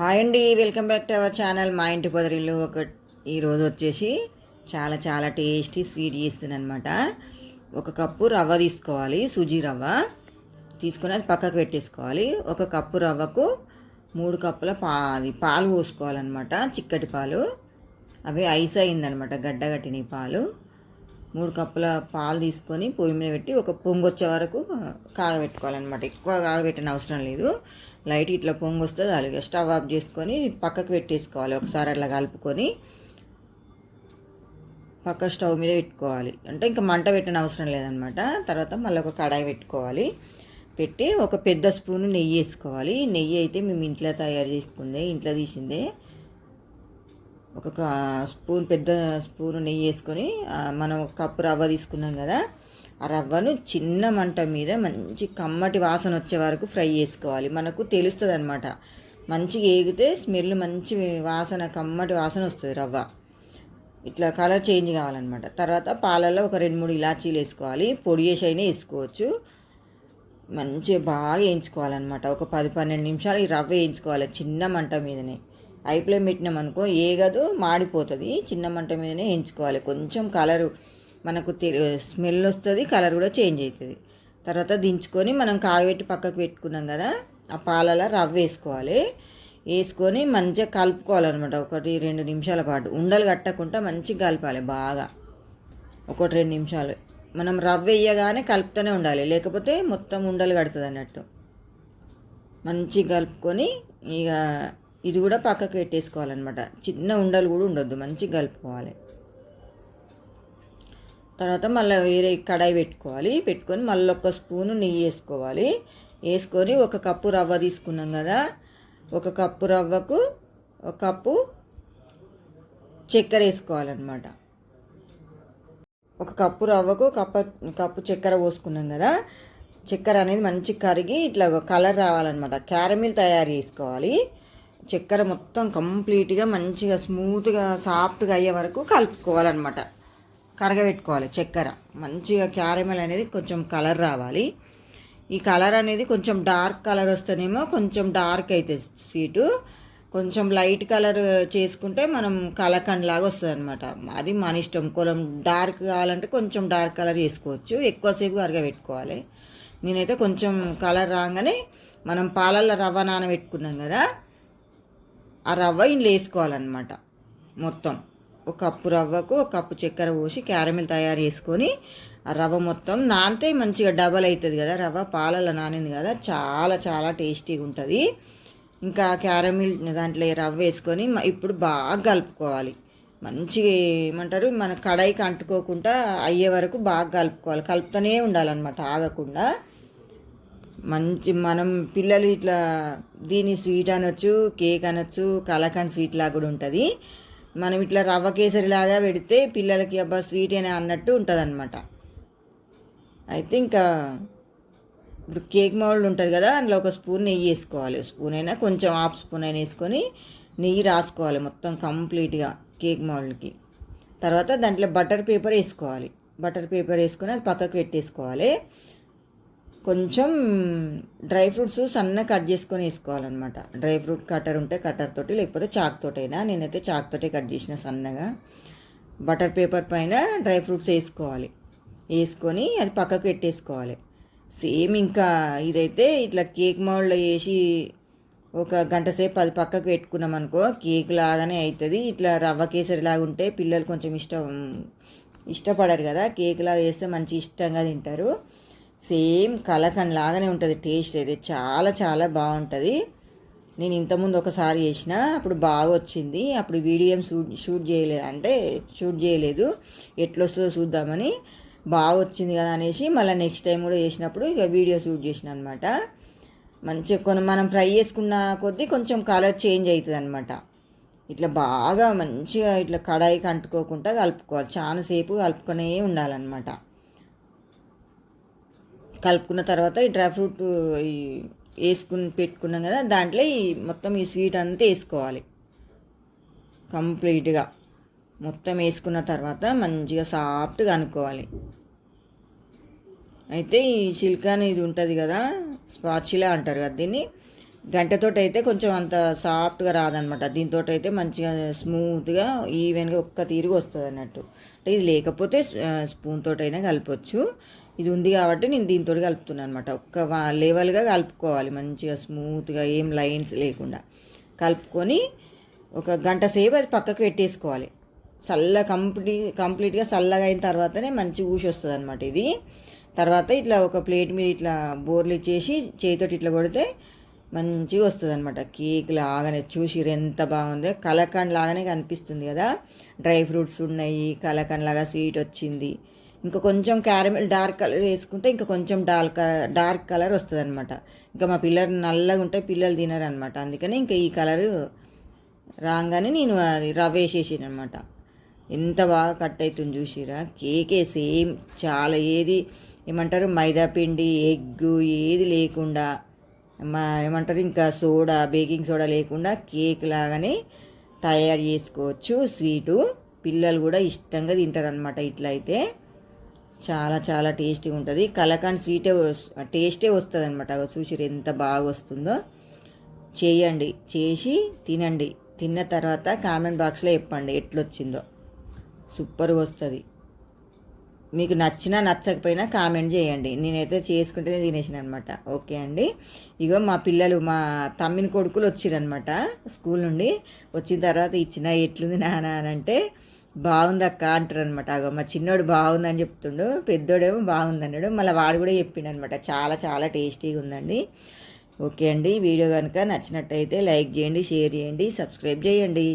Hi అండి welcome back to our channel. మా ఇంటి పొదరిల్లు ఒక ఈరోజు వచ్చేసి చాలా చాలా టేస్టీ స్వీట్ చేస్తున్నాను అనమాట ఒక కప్పు రవ్వ తీసుకోవాలి సూజీ రవ్వ. తీసుకుని అది పక్కకు పెట్టేసుకోవాలి. ఒక కప్పు రవ్వకు మూడు కప్పుల పా అది పాలు పోసుకోవాలన్నమాట చిక్కటి పాలు. అవి ఐస్ అయిందనమాట గడ్డగట్టిన పాలు. మూడు కప్పుల పాలు తీసుకొని పొయ్యి మీద పెట్టి ఒక పొంగు వచ్చే వరకు కాగబెట్టుకోవాలన్నమాట. ఎక్కువ కాగబెట్టిన అవసరం లేదు. లైట్ ఇట్లా పొంగు వస్తుంది అలాగే స్టవ్ ఆఫ్ చేసుకొని పక్కకు పెట్టేసుకోవాలి. ఒకసారి అట్లా కలుపుకొని పక్క స్టవ్ మీద పెట్టుకోవాలి. అంటే ఇంకా మంట పెట్టిన అవసరం లేదనమాట తర్వాత మళ్ళీ ఒక కడాయి పెట్టుకోవాలి. పెట్టి ఒక పెద్ద స్పూన్ నెయ్యి వేసుకోవాలి. నెయ్యి అయితే మేము ఇంట్లో తయారు చేసుకుందే ఇంట్లో తీసిందే. ఒక స్పూన్ పెద్ద స్పూన్ నెయ్యి వేసుకొని మనం కప్పు రవ్వ తీసుకున్నాం కదా ఆ రవ్వను చిన్న మంట మీద మంచి కమ్మటి వాసన వచ్చే వరకు ఫ్రై చేసుకోవాలి. మనకు తెలుస్తుంది అనమాట మంచిగా ఏగితే స్మెల్ మంచి వాసన కమ్మటి వాసన వస్తుంది రవ్వ. ఇట్లా కలర్ చేంజ్ కావాలన్నమాట. తర్వాత పాలల్లో ఒక రెండు మూడు ఇలాచీలు వేసుకోవాలి. పొడి చేసి అయినా వేసుకోవచ్చు. మంచిగా బాగా వేయించుకోవాలన్నమాట. ఒక పది పన్నెండు నిమిషాలు ఈ రవ్వ వేయించుకోవాలి చిన్న మంట మీదనే. హై ఫ్లేమ్ పెట్టినాం అనుకో ఏగదు మాడిపోతుంది. చిన్న మంట మీదనే వేయించుకోవాలి కొంచెం కలరు మనకు స్మెల్ వస్తుంది కలర్ కూడా చేంజ్ అవుతుంది తర్వాత దించుకొని మనం కాగబెట్టి పక్కకు పెట్టుకున్నాం కదా ఆ పాలలో రవ్వ వేసుకోవాలి. వేసుకొని మంచిగా కలుపుకోవాలన్నమాట. ఒకటి రెండు నిమిషాల పాటు. ఉండలు కట్టకుండా మంచిగా కలపాలి బాగా. ఒకటి రెండు నిమిషాలు. మనం రవ్వ వేయగానే కలుపుతూనే ఉండాలి. లేకపోతే మొత్తం ఉండలు కడుతుంది అన్నట్టు మంచిగా కలుపుకొని ఇక ఇది కూడా పక్కకు పెట్టేసుకోవాలన్నమాట. చిన్న ఉండలు కూడా ఉండొద్దు మంచిగా కలుపుకోవాలి. తర్వాత మళ్ళీ వేరే కడాయి పెట్టుకోవాలి. పెట్టుకొని మళ్ళీ ఒక స్పూను నెయ్యి వేసుకోవాలి. వేసుకొని ఒక కప్పు రవ్వ తీసుకున్నాం కదా ఒక కప్పు రవ్వకు ఒక కప్పు చక్కెర వేసుకోవాలన్నమాట. ఒక కప్పు రవ్వకు కప్ప కప్పు చక్కెర పోసుకున్నాం కదా చక్కెర అనేది మంచి కరిగి ఇట్లా కలర్ రావాలన్నమాట. క్యారమిల్ తయారు చేసుకోవాలి. చక్కెర మొత్తం కంప్లీట్గా మంచిగా స్మూత్గా సాఫ్ట్గా అయ్యే వరకు కలుపుకోవాలన్నమాట. కరగబెట్టుకోవాలి చక్కెర. మంచిగా క్యారమెల్ అనేది కొంచెం కలర్ రావాలి. ఈ కలర్ అనేది కొంచెం డార్క్ కలర్ వస్తేనేమో కొంచెం డార్క్ అవుతుంది స్వీటు. కొంచెం లైట్ కలర్ చేసుకుంటే మనం కలకండ్ లాగా వస్తుంది అనమాట అది మన ఇష్టం. కొంచెం డార్క్ కావాలంటే కొంచెం డార్క్ కలర్ చేసుకోవచ్చు. ఎక్కువసేపు కరగబెట్టుకోవాలి. నేనైతే కొంచెం కలర్ రాగానే మనం పాలల్లో రవ్వ నానబెట్టుకున్నాం కదా ఆ రవ్వ ఇందులో వేసుకోవాలన్నమాట. మొత్తం. ఒక కప్పు రవ్వకు ఒక కప్పు చక్కెర పోసి క్యారమిల్ తయారు చేసుకొని ఆ రవ్వ మొత్తం నానితే మంచిగా డబల్ అవుతుంది కదా. రవ్వ పాలలో నానింది కదా. చాలా చాలా టేస్టీగా ఉంటుంది. ఇంకా క్యారమిల్ దాంట్లో రవ్వ వేసుకొని ఇప్పుడు బాగా కలుపుకోవాలి. మంచిగా ఏమంటారు? మన కడాయికి అంటుకోకుండా అయ్యే వరకు బాగా కలుపుకోవాలి. కలుపుతూనే ఉండాలన్నమాట. ఆగకుండా. మంచి మనం పిల్లలు ఇట్లా దీని స్వీట్ అనొచ్చు కేక్ అనొచ్చు కలకండ్ స్వీట్ లాగా కూడా ఉంటుంది. మనం ఇట్లా రవ్వ కేసరి లాగా పెడితే పిల్లలకి అబ్బా స్వీట్ అనే అన్నట్టు ఉంటుంది అనమాట అయితే ఇంకా ఇప్పుడు కేక్ మౌల్డ్ ఉంటుంది కదా అందులో ఒక స్పూన్ నెయ్యి వేసుకోవాలి. స్పూన్ అయినా కొంచెం హాఫ్ స్పూన్ అయినా వేసుకొని నెయ్యి రాసుకోవాలి మొత్తం కంప్లీట్గా కేక్ మౌల్డ్కి. తర్వాత దాంట్లో బటర్ పేపర్ వేసుకోవాలి. బటర్ పేపర్ వేసుకొని అది పక్కకు పెట్టేసుకోవాలి. కొంచెం డ్రై ఫ్రూట్స్ సన్న కట్ చేసుకొని వేసుకోవాలన్నమాట. డ్రై ఫ్రూట్ కటర్ ఉంటే కటర్ తోటి లేకపోతే చాక్ తోటైనా. నేనైతే చాక్ తోటే కట్ చేసిన సన్నగా. బటర్ పేపర్ పైన డ్రై ఫ్రూట్స్ వేసుకోవాలి. వేసుకొని అది పక్కకు పెట్టేసుకోవాలి. సేమ్ ఇంకా ఇదైతే ఇట్లా కేక్ మౌల్డ్లో వేసి ఒక గంట సేపు అది పక్కకు పెట్టుకున్నాం అనుకో కేక్ లాగానే అవుతుంది ఇట్లా రవ్వ కేసరి లాగా ఉంటే పిల్లలు కొంచెం ఇష్టం ఇష్టపడరు కదా. కేక్ లాగా వేస్తే మంచి ఇష్టంగా తింటారు. సేమ్ కలకండ్ లాగానే ఉంటుంది టేస్ట్ అయితే చాలా చాలా బాగుంటుంది. నేను ఇంతకుముందు ఒకసారి చేసిన అప్పుడు బాగా వచ్చింది అప్పుడు వీడియో షూట్ షూట్ చేయలేదు అంటే షూట్ చేయలేదు. ఎట్లొస్తుందో చూద్దామని బాగా వచ్చింది కదా అనేసి మళ్ళీ నెక్స్ట్ టైం కూడా చేసినప్పుడు ఇక వీడియో షూట్ చేసిన అనమాట మంచిగా కొన్ని మనం ఫ్రై చేసుకున్న కొద్దీ కొంచెం కలర్ చేంజ్ అవుతుంది అనమాట ఇట్లా బాగా మంచిగా ఇట్లా కడాయికి అంటుకోకుండా కలుపుకోవాలి. చాలాసేపు కలుపుకొనే ఉండాలన్నమాట. కలుపుకున్న తర్వాత ఈ డ్రై ఫ్రూట్ ఈ వేసుకుని పెట్టుకున్నాం కదా దాంట్లో ఈ మొత్తం ఈ స్వీట్ అంతా వేసుకోవాలి. కంప్లీట్గా. మొత్తం వేసుకున్న తర్వాత మంచిగా సాఫ్ట్గా అనుకోవాలి అయితే ఈ సిల్కాన్ ఇది ఉంటుంది కదా స్పాచిలా అంటారు కదా దీన్ని. గంటతో అయితే కొంచెం అంత సాఫ్ట్గా రాదనమాట. దీంతో అయితే మంచిగా స్మూత్గా ఈవెన్గా ఒక్క తీరుగా వస్తుంది అన్నట్టు అంటే ఇది లేకపోతే స్పూన్ అయినా కలపచ్చు. ఇది ఉంది కాబట్టి నేను దీంతో కలుపుతున్నాను అనమాట ఒక్క లెవెల్గా కలుపుకోవాలి. మంచిగా స్మూత్గా ఏం లైన్స్ లేకుండా. కలుపుకొని ఒక గంట సేపు అది పక్కకు పెట్టేసుకోవాలి. చల్ల కంప్లీట్ కంప్లీట్గా చల్లగా అయిన తర్వాతనే మంచి ఊసి వస్తుంది అనమాట ఇది. తర్వాత ఇట్లా ఒక ప్లేట్ మీద ఇట్లా బోర్లు ఇచ్చేసి చేతితోటి ఇట్లా కొడితే మంచిగా వస్తుంది అనమాట కేక్ లాగానే చూసి ఎంత బాగుందో. కలకండ్ లాగానే కనిపిస్తుంది కదా. డ్రై ఫ్రూట్స్ ఉన్నాయి. కలకండ్ లాగా స్వీట్ వచ్చింది. ఇంకా కొంచెం క్యారమెల్ డార్క్ కలర్ వేసుకుంటే ఇంకా కొంచెం డార్క్ డార్క్ కలర్ వస్తుంది అనమాట ఇంకా మా పిల్లలు నల్లగా ఉంటే పిల్లలు తినరు అనమాట అందుకని ఇంకా ఈ కలరు రాగానే నేను అది రవ్వ వేసేసాను అనమాట ఎంత బాగా కట్ అవుతుంది చూసిరా? కేకే సేమ్ చాలా ఏది ఏమంటారు? మైదా పిండి ఎగ్ ఏది లేకుండా మా ఏమంటారు? ఇంకా సోడా బేకింగ్ సోడా లేకుండా కేక్ లాగానే తయారు చేసుకోవచ్చు. స్వీటు పిల్లలు కూడా ఇష్టంగా తింటారు అనమాట చాలా చాలా టేస్టీగా ఉంటుంది. కలకండ్ స్వీటే టేస్టే వస్తుంది అనమాట చూసిరు ఎంత బాగా వస్తుందో చేయండి. చేసి తినండి. తిన్న తర్వాత కామెంట్ బాక్స్లో చెప్పండి ఎట్లొచ్చిందో. సూపర్గా వస్తుంది. మీకు నచ్చినా నచ్చకపోయినా కామెంట్ చేయండి. నేనైతే చేసుకుంటేనే తినేసిన అనమాట ఓకే అండి. ఇగో మా పిల్లలు మా తమ్మిని కొడుకులు వచ్చిరనమాట స్కూల్ నుండి. వచ్చిన తర్వాత ఇచ్చిన ఎట్లుంది నానా అని అంటే బాగుంది అక్క అంటారు అనమాట అగో మా చిన్నోడు బాగుందని చెప్తుండు. పెద్దోడేమో బాగుంది అన్నాడు మళ్ళీ వాడు కూడా చెప్పిండు అనమాట చాలా చాలా టేస్టీగా ఉందండి. ఓకే అండి. వీడియో కనుక నచ్చినట్టయితే లైక్ చేయండి షేర్ చేయండి సబ్స్క్రైబ్ చేయండి.